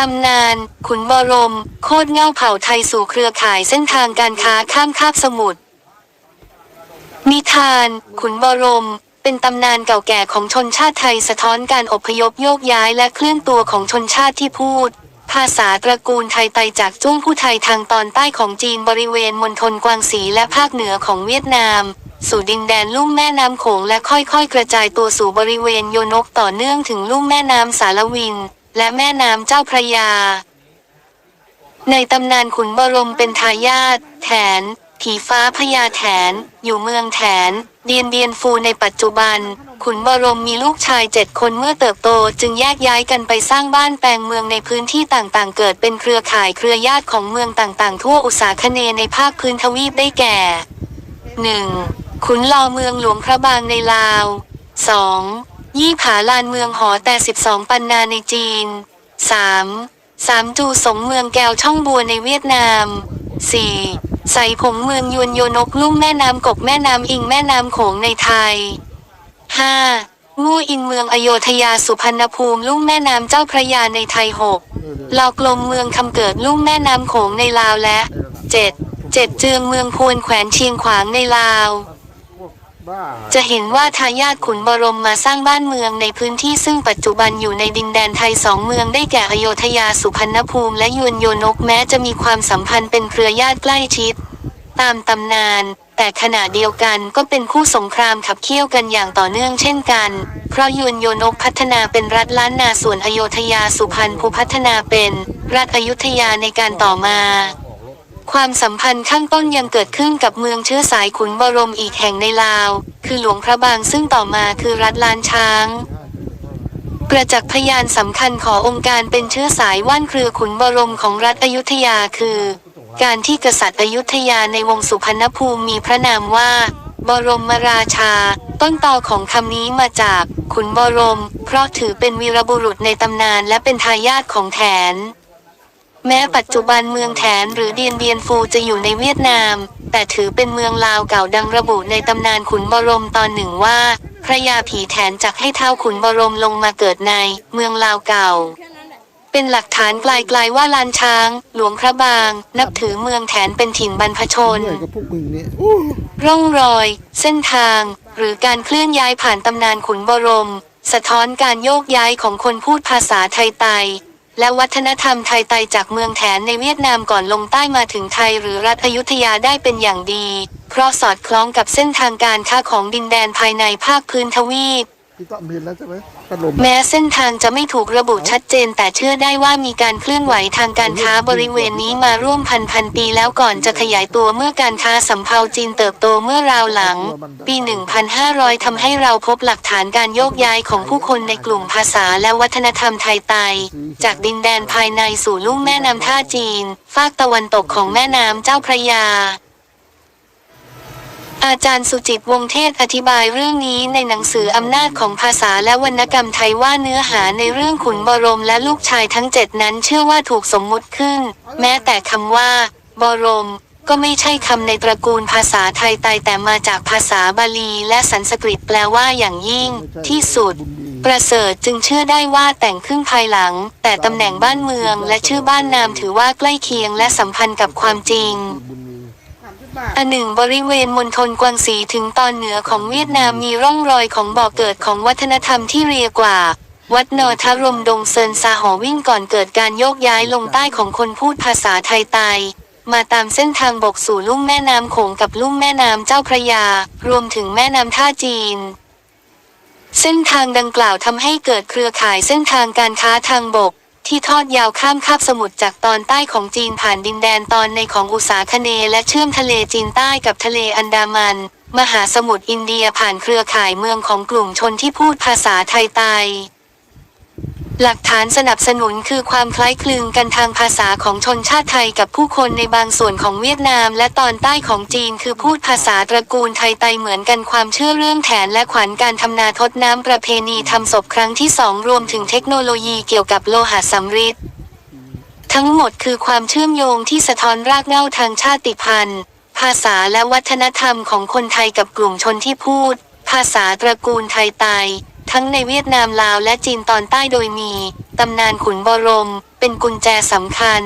ตำนาน ขุนบรม โคตรเง่าเผ่าไทยสู่เครือข่ายเส้นทางการค้าข้ามคาบสมุทร นิทาน ขุนบรม เป็นตำนานเก่าแก่ของชนชาติไทยสะท้อนการอพยพโยกย้ายและเคลื่อนตัวของชนชาติที่พูด ภาษาตระกูลไทยไตจากจุ้งผู้ไทยทางตอนใต้ของจีนบริเวณมณฑลกวางสีและภาคเหนือของเวียดนาม สู่ดินแดนลุ่มแม่น้ำโขงและค่อยๆ กระจายตัวสู่บริเวณโยนกต่อเนื่องถึงลุ่มแม่น้ำสารวิน และแม่น้ำเจ้าพระยา ในตำนานขุนบรมเป็นทายาทแถน ผีฟ้าพญาแถน อยู่เมืองแถน เดียนเดียนฟูในปัจจุบัน ขุนบรมมีลูกชายเจ็ดคนเมื่อเติบโตจึงแยกย้ายกันไปสร้างบ้านแปลงเมืองในพื้นที่ต่างๆ เกิดเป็นเครือข่ายเครือญาติของเมืองต่างๆ ทั่วอุษาคเนในภาคพื้นทวีปได้แก่ 1. ขุนลอเมืองหลวงพระบางในลาว 2. ยี่ผาลานเมืองหอแต่ 12 ปันนาในจีน 3. สามจูสงเมืองแก้วช่องบัวในเวียดนาม 4. ใส่ผงเมืองยวนโยนกลุ่มแม่น้ำกกแม่น้ำอิงแม่น้ำโขงในไทย 5. งูอินเมืองอโยธยาสุพรรณภูมิลุ่มแม่น้ำเจ้าพระยาในไทย 6. ลอกลมเมืองคำเกิดลุ่มแม่น้ำโขงในลาวและ 7. เจ็ดเจืองเมืองพวนแขวนเชียงขวางในลาว จะเห็นว่าทายาทขุนบรมมาสร้างบ้านเมืองในพื้นที่ซึ่งปัจจุบันอยู่ในดินแดนไทยสองเมืองได้แก่อโยธยาสุพรรณภูมิและยวนโยนกแม้จะมีความสัมพันธ์เป็นเครือญาติใกล้ชิด ตามตำนาน แต่ขณะเดียวกันก็เป็นคู่สงครามขับเคี่ยวกันอย่างต่อเนื่องเช่นกัน เพราะยวนโยนกพัฒนาเป็นรัฐล้านนาส่วนอโยธยาสุพรรณภูพัฒนาเป็น รัฐอยุธยาในการต่อมา ความสัมพันธ์ข้างต้นยังเกิดขึ้นกับเมืองเชื้อสายขุนบรมอีกแห่งในลาว คือหลวงพระบางซึ่งต่อมาคือรัฐล้านช้างประจักษ์พยานสำคัญขององค์การเป็นเชื้อสายว่านเครือขุนบรมของรัฐอยุธยาคือ การที่กษัตริย์อยุธยาในวงสุพรรณภูมิมีพระนามว่า บรมราชา ต้นตอของคำนี้มาจากขุนบรม เพราะถือเป็นวีรบุรุษในตำนานและเป็นทายาทของแถน แม้ปัจจุบันเมืองแถนหรือเดียนเบียนฟูจะอยู่ในเวียดนาม แต่ถือเป็นเมืองลาวเก่าดังระบุในตำนานขุนบรมตอนหนึ่งว่า พระยาผีแถนจักให้เท้าขุนบรมลงมาเกิดในเมืองลาวเก่า เป็นหลักฐานไกลๆว่าลานช้าง หลวงพระบาง นับถือเมืองแถนเป็นถิ่นบรรพชน เหนื่อยกับพวกมึงเนี่ยโอ้ร่องรอย เส้นทาง หรือการเคลื่อนย้ายผ่านตำนานขุนบรม สะท้อนการโยกย้ายของคนพูดภาษาไทยไต และวัฒนธรรมไทยไตจากเมืองแถนในเวียดนามก่อนลงใต้มาถึงไทยหรือรัฐอยุธยาได้เป็นอย่างดี เพราะสอดคล้องกับเส้นทางการค้าของดินแดนภายในภาคพื้นทวีป พี่ต้อมเห็นแล้วใช่ไหมพัดลมแม้เส้นทางจะไม่ถูกระบุชัดเจน แต่เชื่อได้ว่ามีการเคลื่อนไหวทางการค้าบริเวณนี้มาร่วมพันพันปีแล้วก่อนจะขยายตัวเมื่อการค้าสำเภาจีนเติบโตเมื่อราวหลัง ปี 1,500ทำให้เราพบหลักฐานการโยกย้ายของผู้คนในกลุ่มภาษาและวัฒนธรรมไทยไตจากดินแดนภายในสู่ลุ่มแม่น้ำท่าจีน ฝากตะวันตกของแม่น้ำเจ้าพระยา อาจารย์สุจิตวงศ์เทศอธิบายเรื่องนี้ในหนังสืออำนาจของภาษาและวรรณกรรมไทยว่าเนื้อหาในเรื่องขุนบรมและลูกชายทั้งเจ็ดนั้นเชื่อว่าถูกสมมุติขึ้น แม้แต่คำว่า บรม ก็ไม่ใช่คำในตระกูลภาษาไทยไตแต่มาจากภาษาบาลีและสันสกฤตแปลว่าอย่างยิ่ง ที่สุด ประเสริฐจึงเชื่อได้ว่าแต่งขึ้นภายหลัง แต่ตำแหน่งบ้านเมืองและชื่อบ้านนามถือว่าใกล้เคียงและสัมพันธ์กับความจริง อันหนึ่งบริเวณมณฑลกวางสีถึงตอนเหนือของเวียดนามมีร่องรอยของบ่อเกิดของวัฒนธรรมที่เรียกว่า วัดนอทรมดงเซินซาหอวิ่งก่อนเกิดการโยกย้ายลงใต้ของคนพูดภาษาไทยไตมาตามเส้นทางบกสู่ลุ่มแม่น้ำโขงกับลุ่มแม่น้ำเจ้าพระยา รวมถึงแม่น้ำท่าจีน เส้นทางดังกล่าวทำให้เกิดเครือข่ายเส้นทางการค้าทางบก ที่ทอดยาวข้ามคาบสมุทรจากตอนใต้ของจีนผ่านดินแดนตอนในของอุษาคเนและเชื่อมทะเลจีนใต้กับทะเลอันดามัน มหาสมุทรอินเดียผ่านเครือข่ายเมืองของกลุ่มชนที่พูดภาษาไทยไต หลักฐานสนับสนุนคือความคล้ายคลึงกันทางภาษาของชนชาติไทยกับผู้คนในบางส่วนของเวียดนาม และตอนใต้ของจีนคือพูดภาษาตระกูลไทยไตเหมือนกันความเชื่อเรื่องแถนและขวัญการทำนาทดน้ำประเพณีทำศพครั้งที่สองรวมถึงเทคโนโลยีเกี่ยวกับโลหะสำริดทั้งหมดคือความเชื่อมโยงที่สะท้อนรากเหง้าทางชาติพันธุ์ ภาษาและวัฒนธรรมของคนไทยกับกลุ่มชนที่พูด ภาษาตระกูลไทยไต ทั้งในเวียดนามลาวและจีนตอนใต้โดยมีตำนานขุนบรม เป็นกุญแจสำคัญ